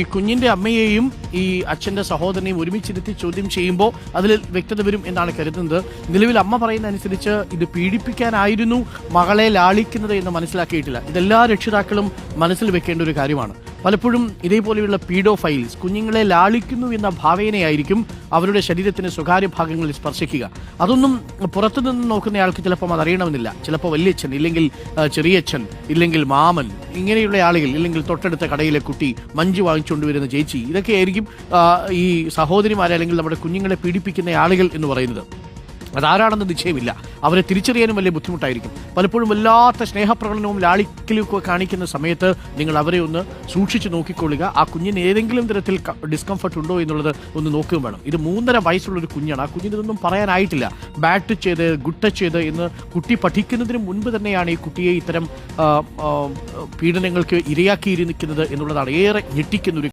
ഈ കുഞ്ഞിന്റെ അമ്മയെയും ഈ അച്ഛന്റെ സഹോദരനെയും ഒരുമിച്ചിരുത്തി ചോദ്യം ചെയ്യുമ്പോൾ അതിൽ വ്യക്തത വരും എന്നാണ് കരുതുന്നത്. നിലവിൽ അമ്മ പറയുന്ന അനുസരിച്ച് ഇത് പീഡിപ്പിക്കാനായിരുന്നു മകളെ ലാളിക്കുന്നത് എന്ന് മനസ്സിലാക്കിയിട്ടില്ല. ഇതെല്ലാ രക്ഷിതാക്കളും മനസ്സിൽ വെക്കേണ്ട ഒരു കാര്യമാണ്. പലപ്പോഴും ഇതേപോലെയുള്ള പീഡോ ഫൈൽസ് കുഞ്ഞുങ്ങളെ ലാളിക്കുന്നു എന്ന ഭാവേനയായിരിക്കും അവരുടെ ശരീരത്തിന് സ്വകാര്യ ഭാഗങ്ങളിൽ സ്പർശിക്കുക. അതൊന്നും പുറത്തുനിന്ന് നോക്കുന്നയാൾക്ക് ചിലപ്പോൾ അതറിയണമെന്നില്ല. ചിലപ്പോൾ വല്യച്ഛൻ ഇല്ലെങ്കിൽ ചെറിയച്ഛൻ ഇല്ലെങ്കിൽ മാമൻ ഇങ്ങനെയുള്ള ആളുകൾ ഇല്ലെങ്കിൽ തൊട്ടടുത്ത കടയിലെ കുട്ടി മഞ്ച് വാങ്ങിച്ചുകൊണ്ട് വരുന്ന ചേച്ചി ഇതൊക്കെയായിരിക്കും ഈ സഹോദരിമാരെ അല്ലെങ്കിൽ നമ്മുടെ കുഞ്ഞുങ്ങളെ പീഡിപ്പിക്കുന്ന ആളുകൾ എന്ന് പറയുന്നത്. അതാരാണെന്ന് നിശ്ചയമില്ല. അവരെ തിരിച്ചറിയാനും വലിയ ബുദ്ധിമുട്ടായിരിക്കും. പലപ്പോഴും വല്ലാത്ത സ്നേഹപ്രകടനവും ലാളിക്കലും ഒക്കെ കാണിക്കുന്ന സമയത്ത് നിങ്ങൾ അവരെ ഒന്ന് സൂക്ഷിച്ച് നോക്കിക്കൊള്ളുക. ആ കുഞ്ഞിന് ഏതെങ്കിലും തരത്തിൽ ഡിസ്കംഫർട്ട് ഉണ്ടോ എന്നുള്ളത് ഒന്ന് നോക്കുകയും വേണം. ഇത് മൂന്നര വയസ്സുള്ള ഒരു കുഞ്ഞാണ്. ആ കുഞ്ഞിന് ഇതൊന്നും പറയാനായിട്ടില്ല. ബാറ്റ് ചെയ്ത് ടച്ച് ചെയ്ത് എന്ന് കുട്ടി പഠിക്കുന്നതിന് മുൻപ് തന്നെയാണ് ഈ കുട്ടിയെ ഇത്തരം പീഡനങ്ങൾക്ക് ഇരയാക്കിയിരിക്കുന്നത് എന്നുള്ളതാണ്. ഏറെ ഞെട്ടിക്കുന്ന ഒരു